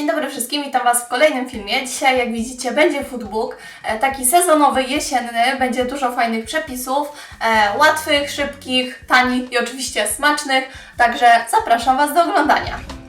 Dzień dobry wszystkim, witam Was w kolejnym filmie. Dzisiaj, jak widzicie, będzie foodbook, e, taki sezonowy, jesienny. Będzie dużo fajnych przepisów, e, łatwych, szybkich, tanich i oczywiście smacznych. Także zapraszam Was do oglądania.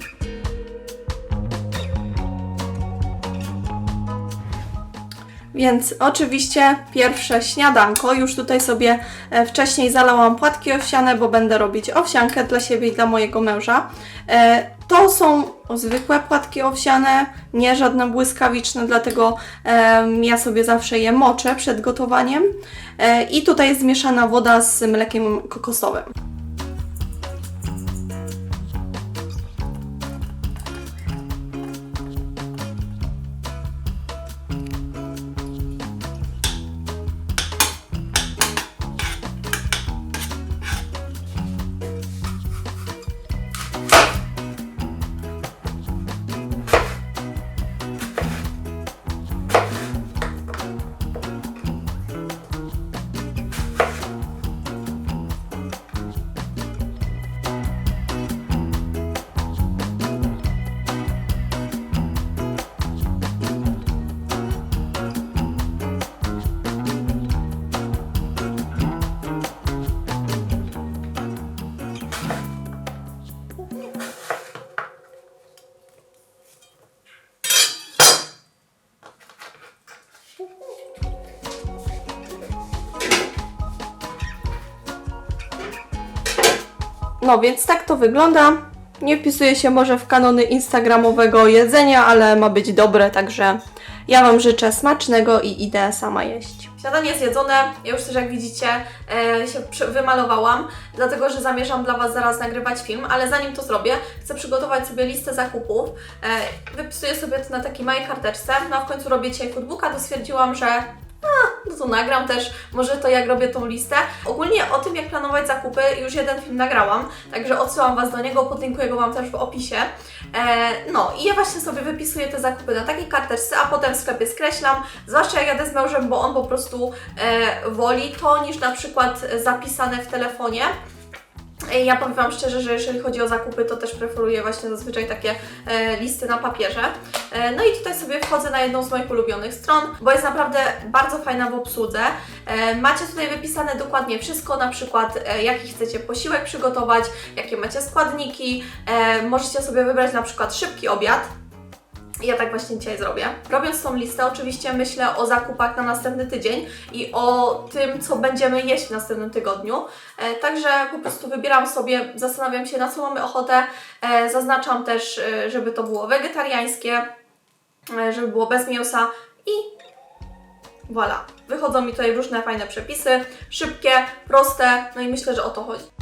Więc oczywiście pierwsze śniadanko. Już tutaj sobie e, wcześniej zalałam płatki owsiane, bo będę robić owsiankę dla siebie i dla mojego męża. E, To są zwykłe płatki owsiane, nie żadne błyskawiczne, dlatego em, ja sobie zawsze je moczę przed gotowaniem. E, I tutaj jest zmieszana woda z mlekiem kokosowym. No więc tak to wygląda. Nie wpisuje się może w kanony instagramowego jedzenia, ale ma być dobre, także ja Wam życzę smacznego i idę sama jeść. Śniadanie jest jedzone, ja już też jak widzicie e, się wymalowałam, dlatego że zamierzam dla Was zaraz nagrywać film, ale zanim to zrobię, chcę przygotować sobie listę zakupów. E, wypisuję sobie to na takiej małej karteczce, no a w końcu robię dzisiaj foodbooka, to stwierdziłam, że no to nagram też, może to jak robię tą listę. Ogólnie o tym, jak planować zakupy, już jeden film nagrałam, także odsyłam Was do niego, podlinkuję go Wam też w opisie. E, no i ja właśnie sobie wypisuję te zakupy na takiej karteczce, a potem w sklepie skreślam, zwłaszcza jak jadę z mężem, bo on po prostu e, woli to niż na przykład zapisane w telefonie. Ja powiem Wam szczerze, że jeżeli chodzi o zakupy, to też preferuję właśnie zazwyczaj takie e, listy na papierze. E, no i tutaj sobie wchodzę na jedną z moich ulubionych stron, bo jest naprawdę bardzo fajna w obsłudze. E, macie tutaj wypisane dokładnie wszystko, na przykład jaki chcecie posiłek przygotować, jakie macie składniki. Możecie sobie wybrać na przykład szybki obiad. Ja tak właśnie dzisiaj zrobię. Robiąc tą listę, oczywiście myślę o zakupach na następny tydzień i o tym, co będziemy jeść w następnym tygodniu. E, także po prostu wybieram sobie, zastanawiam się, na co mamy ochotę. E, zaznaczam też, e, żeby to było wegetariańskie, e, żeby było bez mięsa i voilà. Wychodzą mi tutaj różne fajne przepisy, szybkie, proste, no i myślę, że o to chodzi.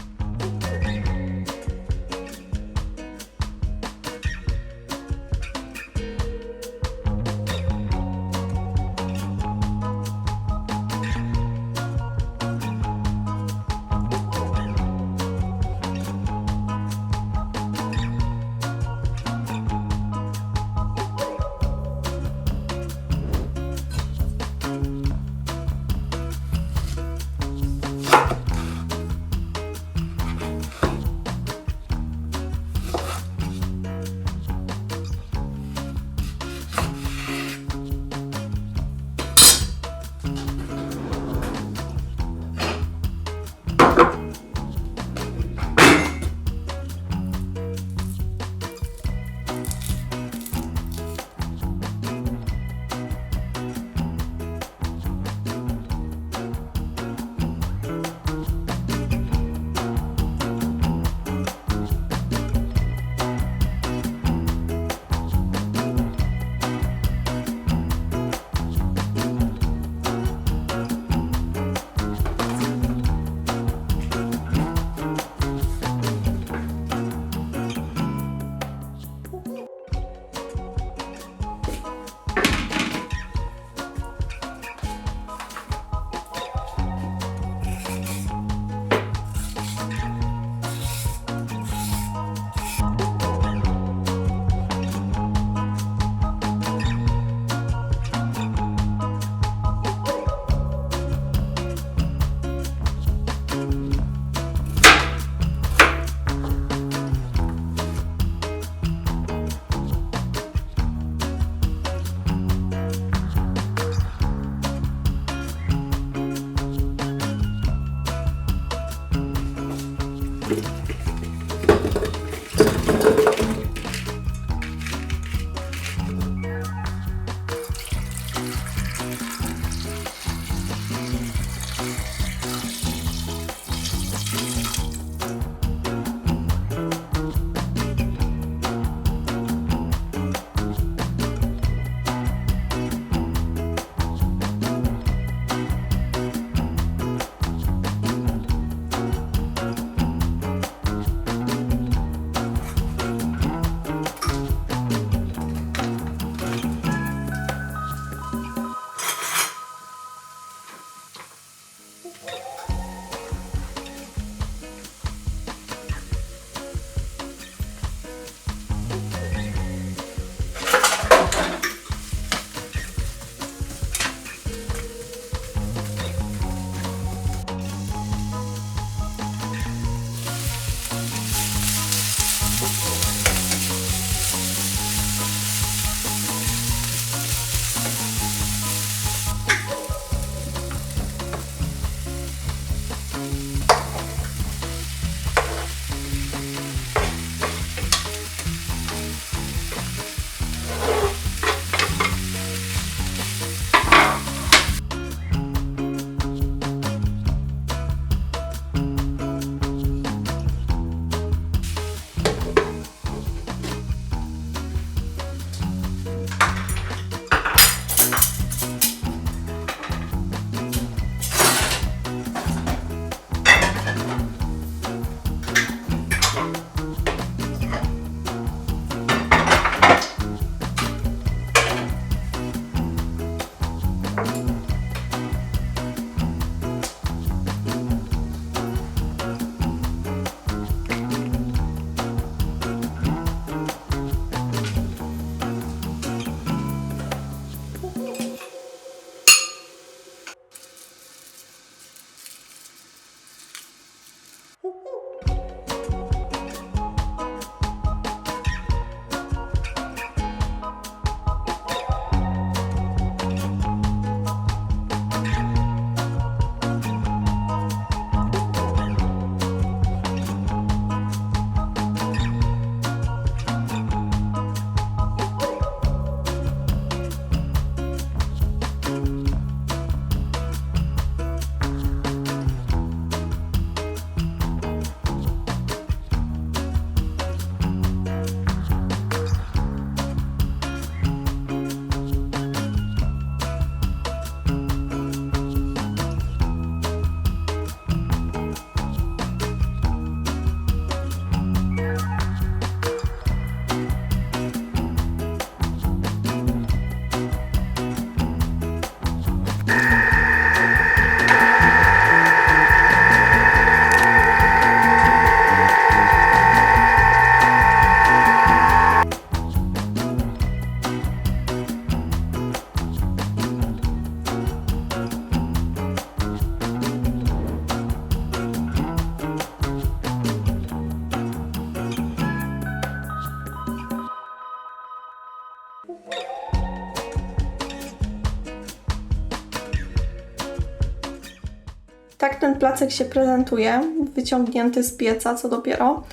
Tak ten placek się prezentuje, wyciągnięty z pieca, co dopiero.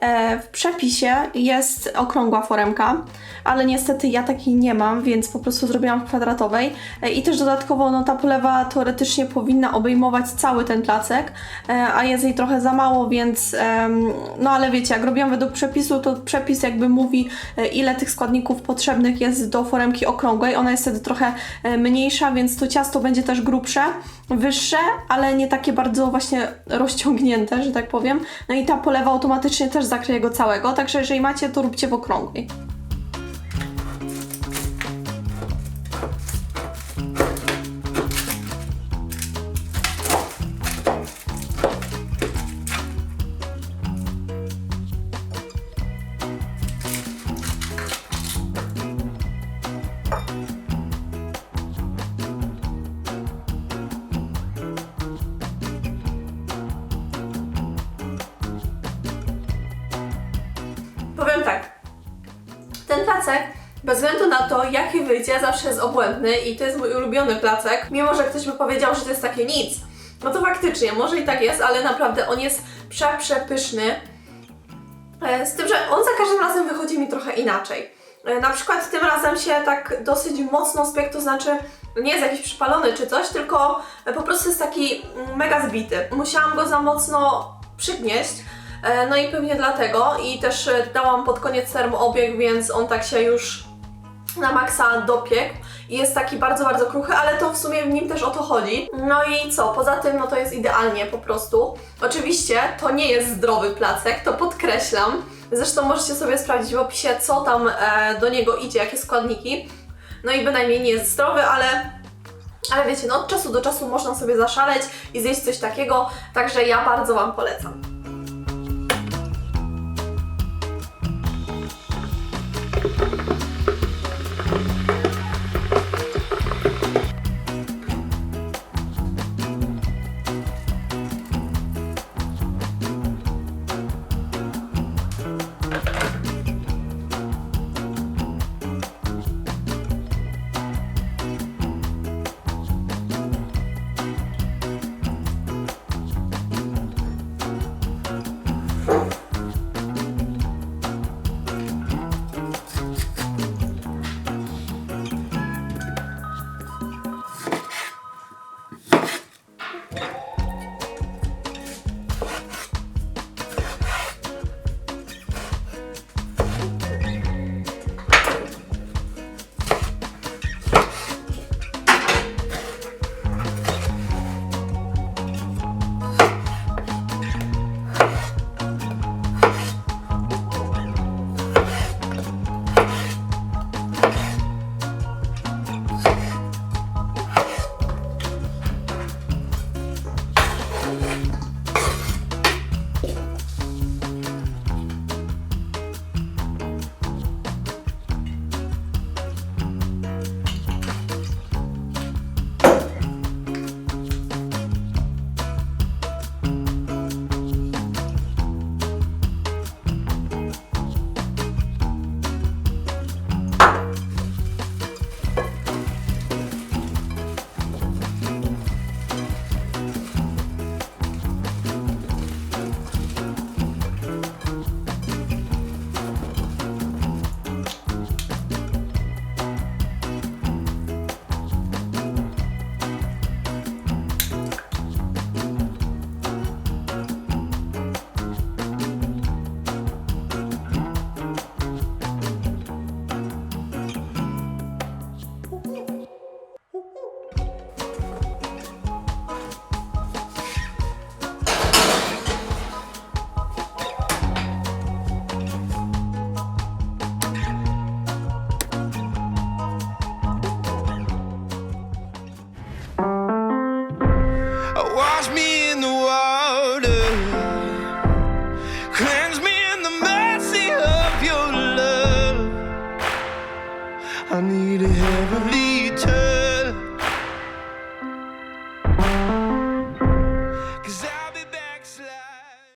E, w przepisie jest okrągła foremka, ale niestety ja takiej nie mam, więc po prostu zrobiłam w kwadratowej. E, I też dodatkowo no, ta polewa teoretycznie powinna obejmować cały ten placek, e, a jest jej trochę za mało, więc no ale wiecie, jak robiłam według przepisu, to przepis jakby mówi, ile tych składników potrzebnych jest do foremki okrągłej. Ona jest wtedy trochę mniejsza, więc to ciasto będzie też grubsze, wyższe, ale nie takie bardzo właśnie rozciągnięte, że tak powiem. No i ta polewa automatycznie też zakryje go całego, także jeżeli macie, to róbcie w okrągłej. Placek, bez względu na to, jaki wyjdzie, zawsze jest obłędny i to jest mój ulubiony placek. Mimo, że ktoś by powiedział, że to jest takie nic, no to faktycznie, może i tak jest, ale naprawdę on jest prze, przepyszny. E, Z tym, że on za każdym razem wychodzi mi trochę inaczej. E, Na przykład tym razem się tak dosyć mocno spiekł, to znaczy nie jest jakiś przypalony czy coś, tylko po prostu jest taki mega zbity. Musiałam go za mocno przygnieść, no i pewnie dlatego. I też e, dałam pod koniec termoobieg, więc on tak się już na maksa dopiekł i jest taki bardzo, bardzo kruchy, ale to w sumie w nim też o to chodzi. No i co, poza tym, no to jest idealnie po prostu. Oczywiście to nie jest zdrowy placek, to podkreślam. Zresztą możecie sobie sprawdzić w opisie, co tam e, do niego idzie, jakie składniki. No i bynajmniej nie jest zdrowy, ale ale wiecie, no od czasu do czasu można sobie zaszaleć i zjeść coś takiego, także ja bardzo Wam polecam.